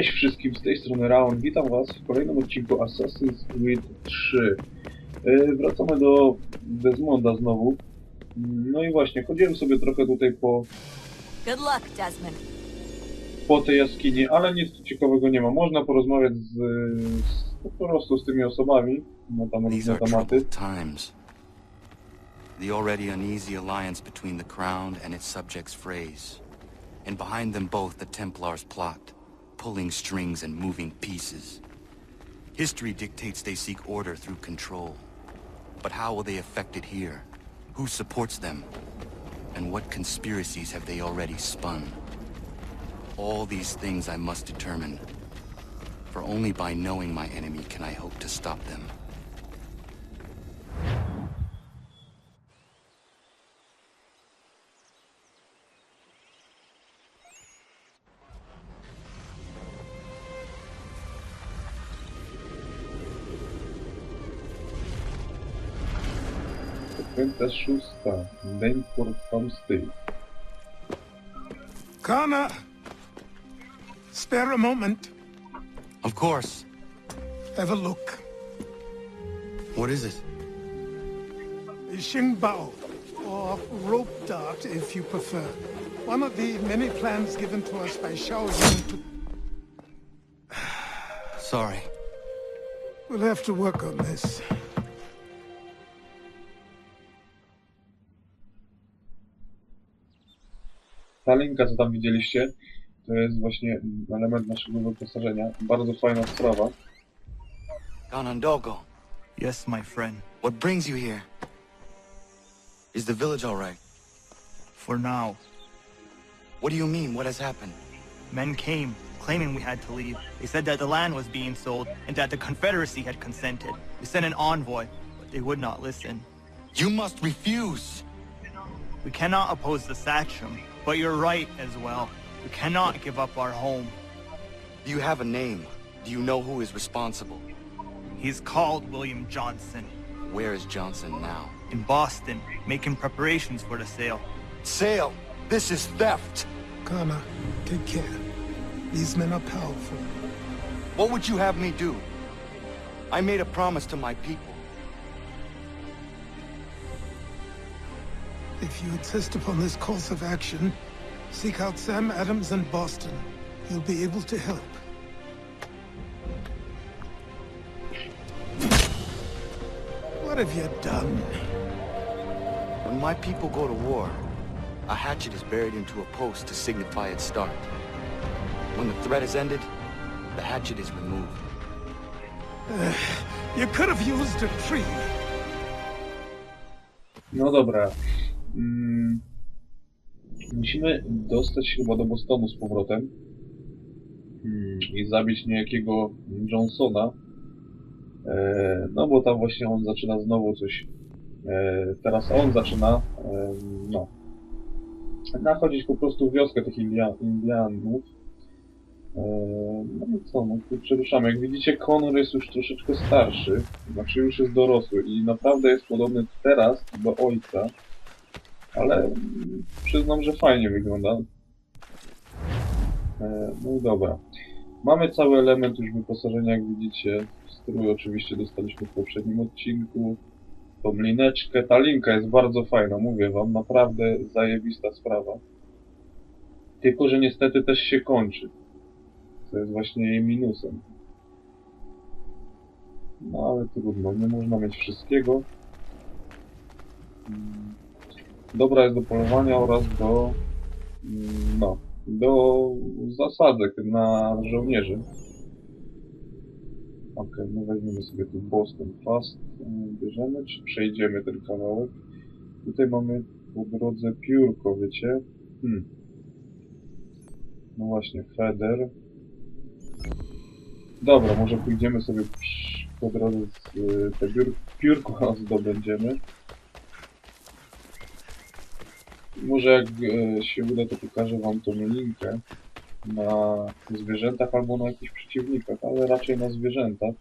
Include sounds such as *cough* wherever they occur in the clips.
Cześć wszystkim, z tej strony Raon. Witam was w kolejnym odcinku Assassin's Creed 3. Yy, wracamy do Desmonda znowu. No i właśnie, chodziłem sobie trochę tutaj po, Good luck, Desmond. po tej jaskini, ale nic tu ciekawego nie ma. Można porozmawiać z, z, po prostu z tymi osobami na tam These różne tematy. troubled times. The already uneasy alliance between the Crown and its subjects frays. And behind them both the Templars plot, pulling strings and moving pieces. History dictates they seek order through control. But how will they affect it here? Who supports them? And what conspiracies have they already spun? All these things I must determine. For only by knowing my enemy can I hope to stop them. Sekwencja szósta. Dainford Homestay. Kana, spare a moment. Of course. Have a look. What is it? The Xingbao, or rope dart if you prefer. One of the many plans given to us by Xiao Yun to... Sorry. We'll have to work on this. Ta linka, co tam widzieliście, to jest właśnie element naszego wyposażenia. Bardzo fajna sprawa. Ganondogo, Yes, my friend. what brings you here? Is the village all right? For now, What do you mean? What has happened? men came, claiming we had to leave. They said that the land was being sold and that the Confederacy had consented. We sent an envoy, but they would not listen. You must refuse! We cannot oppose the Sachem, but you're right as well. We cannot give up our home. Do you have a name? Do you know who is responsible? He's called William Johnson. Where is Johnson now? In Boston, making preparations for the sale. Sale! This is theft! Connor, take care. These men are powerful. What would you have me do? I made a promise to my people. If you insist upon this course of action, seek out Sam Adams and Boston. He'll be able to help. What have you done? When my people go to war, a hatchet is buried into a post to signify its start. When the threat is ended, the hatchet is removed. Uh, you could have used a tree. No dobra. Mm. Musimy dostać się chyba do Bostonu z powrotem. Mm. I zabić niejakiego Johnsona. E, no bo tam właśnie on zaczyna znowu coś. E, teraz on zaczyna. No. Nachodzić po prostu w wioskę tych India Indianów. E, no i co, no tu przeruszamy. Jak widzicie, Conor jest już troszeczkę starszy, znaczy już jest dorosły i naprawdę jest podobny teraz do ojca, ale mm, przyznam, że fajnie wygląda. E, no i dobra. Mamy cały element już wyposażenia, jak widzicie. Strój oczywiście dostaliśmy w poprzednim odcinku. Tą lineczkę. Ta linka jest bardzo fajna, mówię wam, naprawdę zajebista sprawa. Tylko, że niestety też się kończy. Co jest właśnie jej minusem. No ale trudno, nie można mieć wszystkiego. Dobra jest do polowania oraz do, mm, no, do zasadzek na żołnierzy. Okej, no weźmiemy sobie tu Boston Fast, y, bierzemy, czy przejdziemy ten kawałek. Tutaj mamy po drodze piórko, wiecie? Hmm. No właśnie, Feder. Dobra, może pójdziemy sobie po drodze z, y, te biur, piórko *laughs* zdobędziemy. Może jak e, się uda, to pokażę wam tą linkę na zwierzętach albo na jakichś przeciwnikach, ale raczej na zwierzętach.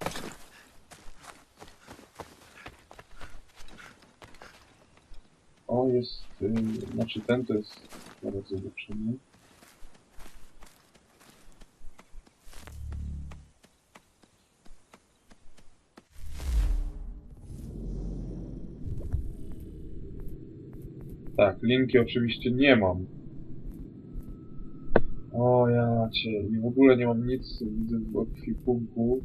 O, jest, y, znaczy ten to jest, zaraz zobaczymy. Tak, linki oczywiście nie mam. O ja cię, i w ogóle nie mam nic, widzę w ekwipunku.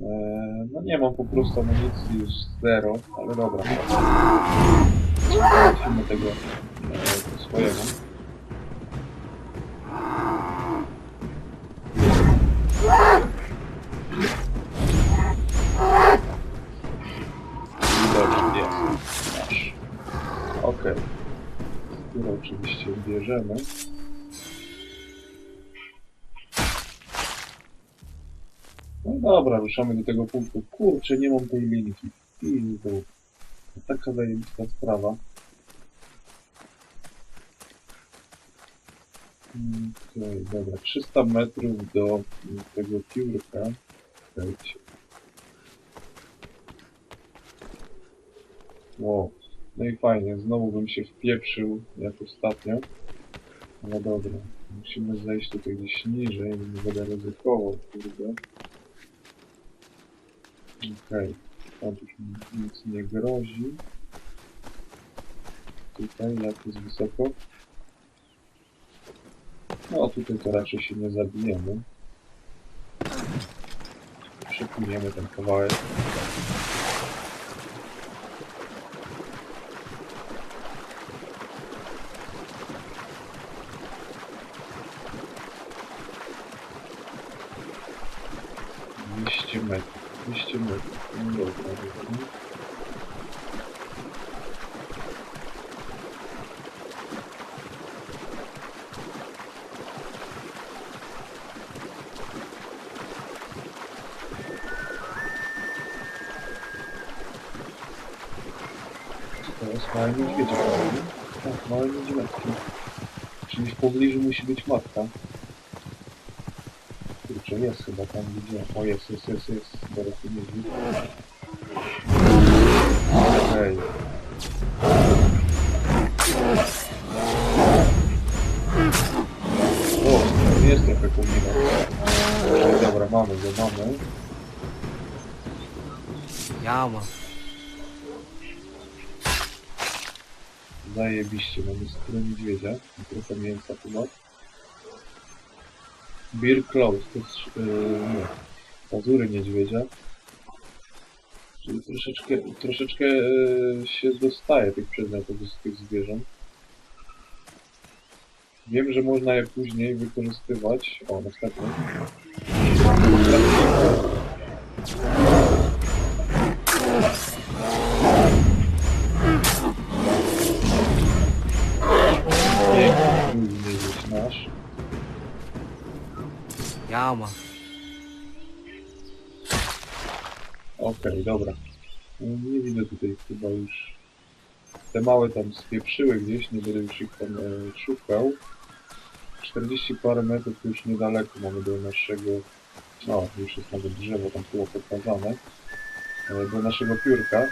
Eee, no nie mam po prostu amunicji, już zero, ale dobra. Załatwimy tego e, po Okej. Które oczywiście bierzemy. No dobra, ruszamy do tego punktu. Kurczę, nie mam tej linki. Pizdu. Taka zajebista sprawa. Okej, dobra. 300 metrów do tego piórka. Wejdź. Wow. No i fajnie, znowu bym się wpieprzył jak ostatnio. No dobra, musimy zejść tutaj gdzieś niżej, nie będę ryzykował, kurde. Okej, tam już nic nie grozi. Tutaj, jak jest wysoko? No, tutaj to raczej się nie zabijemy. Przepłyniemy ten kawałek. Co to jest? Małe niedźwiedzie, prawda? Tak, małe niedźwiadki. Czyli w pobliżu musi być matka. Kurczę, jest chyba tam gdzie. O, jest, jest, jest, jest. Dorosły niedźwiedź. Okej. O, jest trochę pomimo. Czyli dobra, mamy go, mamy. Jama. Zajebiście, mamy skórę niedźwiedzia trochę mięsa chyba. Beer Claws, to jest, yy, nie, pazury niedźwiedzia. Czyli troszeczkę, troszeczkę yy, się dostaje tych przedmiotów z tych zwierząt. Wiem, że można je później wykorzystywać. O, następny. Piękny Jama. Okej, dobra. No, Nie widzę tutaj chyba już. Te małe tam spieprzyły gdzieś, nie będę już ich tam e, szukał. 40 parę metrów już niedaleko mamy do naszego. O, już jest nawet drzewo tam było pokazane. E, do naszego piórka.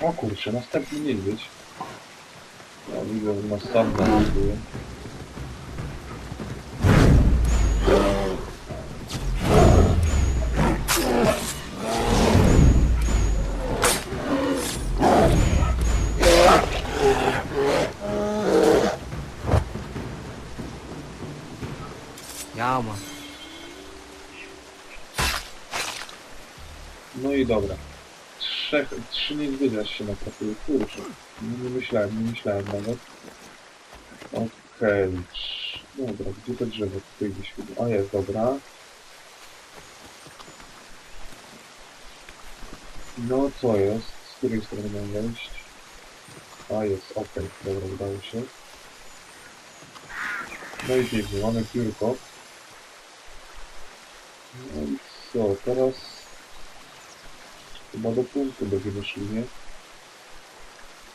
O kurczę, następny niedźwiedź. No, widzę, że nas sam znajduje. Jama. No i dobra. Trzech, trzy niedźwiedzia się natrafiły. Kurczę. Nie, nie myślałem, nie myślałem nawet. Okej. trz- Dobra, gdzie to drzewo? Tutaj gdzieś chyba. A jest, dobra. No co jest? Z której strony mam wejść? A jest, okej. Dobra, udało się. No i pięknie, mamy piórko. No i co, teraz chyba do punktu będziemy szli, nie?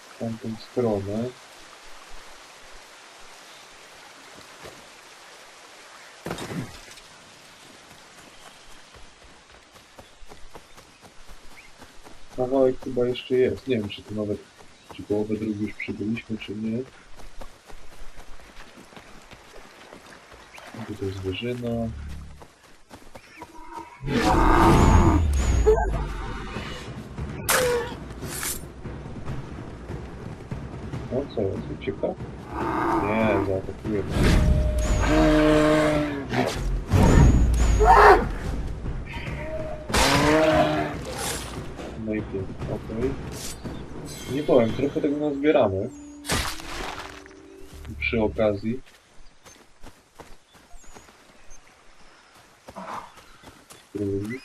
W tamtą stronę. Kawałek chyba jeszcze jest. Nie wiem, czy to nawet, czy połowę drogi już przybyliśmy, czy nie. Tutaj zwierzyna. No co ucieka? Nie, zaatakuje. No i pięknie, okej. Nie powiem, trochę tego nazbieramy. Przy okazji. Spróbuj.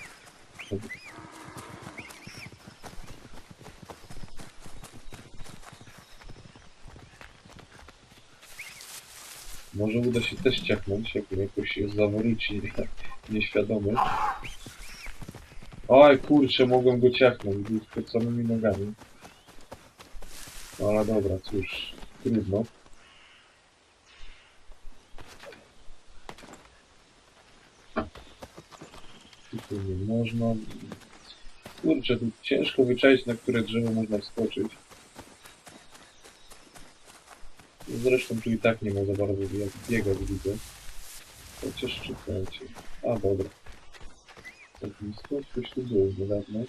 Może uda się też ciachnąć, jak jakoś zawróci nieświadomy. Oj, kurczę, mogłem go ciachnąć, był pod samymi nogami. No ale dobra, cóż, trudno. Tutaj nie można. Kurczę, tu ciężko wyczaić, na które drzewo można wskoczyć. Zresztą tu i tak nie ma za bardzo jak biegać, widzę. Chociaż czekajcie. A, dobra. Tak blisko? Coś tu było niedawno.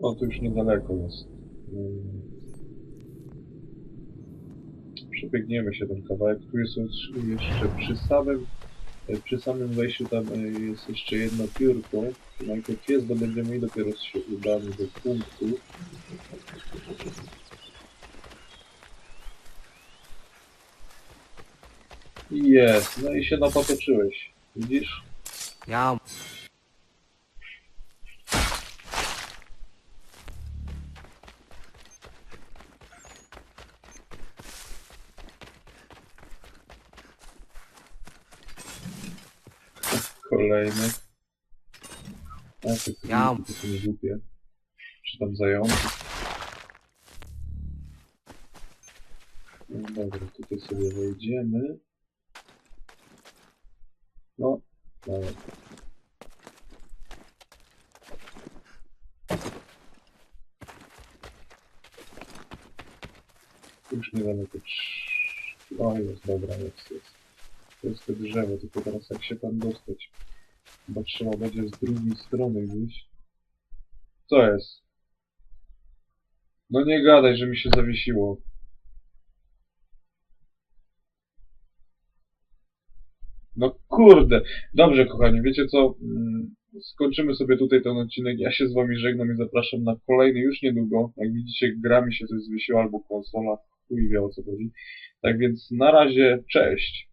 O, to już niedaleko jest. Mm. Przebiegniemy się ten kawałek. Tu jest jeszcze przy samym, przy samym wejściu tam e, jest jeszcze jedno piórko. Najpierw jest, bo będziemy dopiero się udamy do punktu. Jest, no i się napatoczyłeś. Widzisz? Ja Kolejny. A, te Ja- głupie. Czy tam zające. No dobra, tutaj sobie wejdziemy. No, dobra. Już niedaleko. Trz- O, jest, dobra, jest, jest. To jest to drzewo, tylko teraz jak się tam dostać? Chyba trzeba będzie z drugiej strony gdzieś. Co jest? No nie gadaj, że mi się zawiesiło. No kurde. Dobrze, kochani, wiecie co? Mm, Skończymy sobie tutaj ten odcinek. Ja się z wami żegnam i zapraszam na kolejny już niedługo. Jak widzicie, gra mi się coś zwiesiła albo konsola. Chuj wie o co chodzi. Tak więc na razie, cześć.